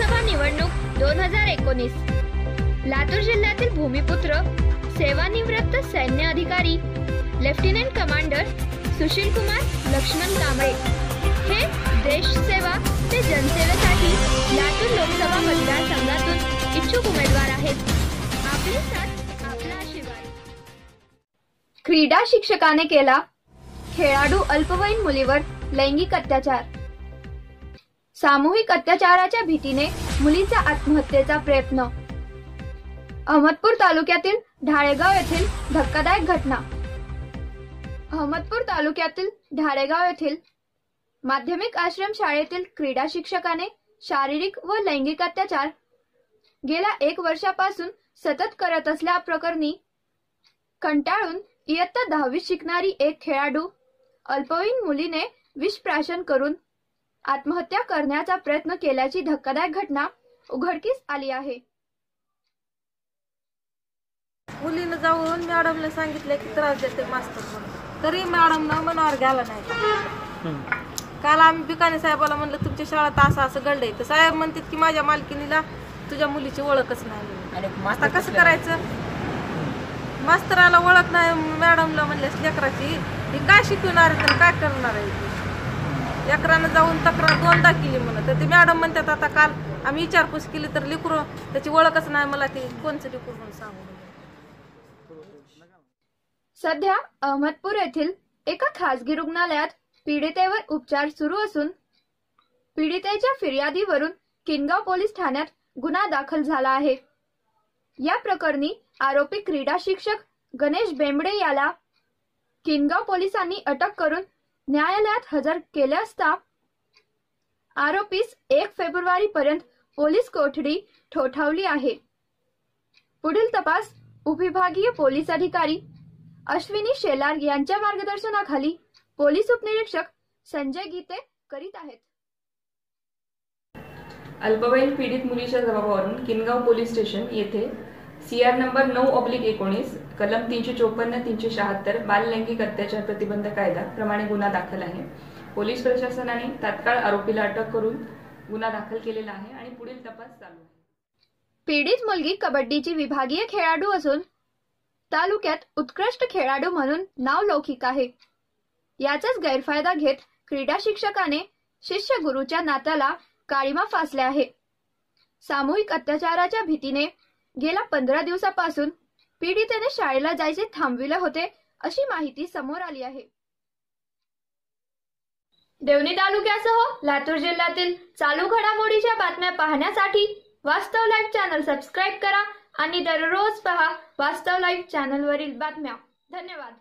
निवडणूक दोन हजार एकोणीस. लातूर जिल्ह्यातील भूमिपुत्र सेवानिवृत्त सैन्य अधिकारी लेफ्टनंट कमांडर सुशील कुमार लक्ष्मण कांबळे. हे देशसेवा ते जनसेवेसाठी लातूर लोकसभा मतदारसंघातून इच्छुक उमेदवार आहेत. आपली साथ आपला शिवाय क्रीडा शिक्षकाने केला खेळाडू अल्पवयीन मुलीवर लैंगिक अत्याचार. सामूहिक अत्याचाराच्या भीतीने मुलीचा आत्महत्येचा प्रयत्न. अहमदपूर तालुक्यातील ढाळेगाव येथील धक्कादायक घटना. अहमदपूर तालुक्यातील ढाळेगाव येथील माध्यमिक आश्रम शाळेतील क्रीडा शिक्षकाने शारीरिक व लैंगिक अत्याचार गेल्या एक वर्षापासून सतत करत असल्या प्रकरणी कंटाळून इयत्ता दहावीत शिकणारी एक खेळाडू अल्पवयीन मुलीने विष प्राशन करून आत्महत्या करण्याचा प्रयत्न केल्याची धक्कादायक घटना उघडकीस आली आहे. मुलीनं जाऊन मॅडमला सांगितलं की त्रास देते मास्तर म्हणून. तरी मॅडमनं मनावर घ्यायला नाही. काल आम्ही बिकाने साहेबाला म्हणलं तुमच्या शाळेत असं असं घडलंय. तर साहेब म्हणतात की माझ्या मालकिनीला तुझ्या मुलीची ओळखच नाही. आता कसं करायचं? मास्तराला ओळख नाही मॅडमला म्हणल्यास लेकराची ही काय शिकवणार आहे तर काय करणार आहे? ती? लेकरानं जाऊन तक्रार दोनदा केली म्हणत तर ते मॅडम म्हणतात आता काल आम्ही विचारपूस केली तर लिकरू त्याची ओळखच नाही मला ते कोणचं लिकूर म्हणून सांगू सध्या अहमदपूर येथील एका खासगी रुग्णालयात पीडितेवर उपचार सुरू असून पीडितेच्या फिर्यादीवरून किनगाव पोलीस ठाण्यात गुन्हा दाखल झाला आहे. या प्रकरणी आरोपी क्रीडा शिक्षक गणेश बेंबडे याला किनगाव पोलिसांनी अटक करून न्यायालयात हजर केले असता आरोपीस एक फेब्रुवारी पर्यंत पोलीस कोठडी ठोठावली आहे. पुढील तपास उपविभागीय पोलीस अधिकारी अश्विनी शेलार यांच्या मार्गदर्शनाखाली पोलीस उपनिरीक्षक संजय गीते करीत आहेत. अल्पवयीन पीडित मुलीच्या जबाबावरून किनगाव पोलीस स्टेशन येथे सी आर नंबर नऊ ऑब्लिक एकोणीस कलम तीनशे चोपन्न तीनशे शहात्तर बाल लैंगिक अत्याचार प्रतिबंध कायदा प्रमाणे गुन्हा दाखल आहे. पोलीस प्रशासनाने तात्काळ आरोपीला अटक करून गुन्हा दाखल केलेला आहे आणि पुढील तपास चालू आहे. पीडित मुलगी कबड्डीची विभागीय खेळाडू असून तालुक्यात उत्कृष्ट खेळाडू म्हणून नाव लौकिक आहे. याचाच गैरफायदा घेत क्रीडा शिक्षकाने शिष्य गुरुच्या नात्याला काळीमा फासले आहे. सामूहिक अत्याचाराच्या भीतीने गेल्या पंधरा दिवसापासून पीडितेने शाळेला जायचे थांबविले होते अशी माहिती समोर आली आहे. देवणी तालुक्यासह लातूर जिल्ह्यातील चालू घडामोडीच्या बातम्या पाहण्यासाठी वास्तव लाईव्ह चॅनल सबस्क्राईब करा आणि दररोज पहा वास्तव लाईव्ह चॅनलवरील बातम्या. धन्यवाद.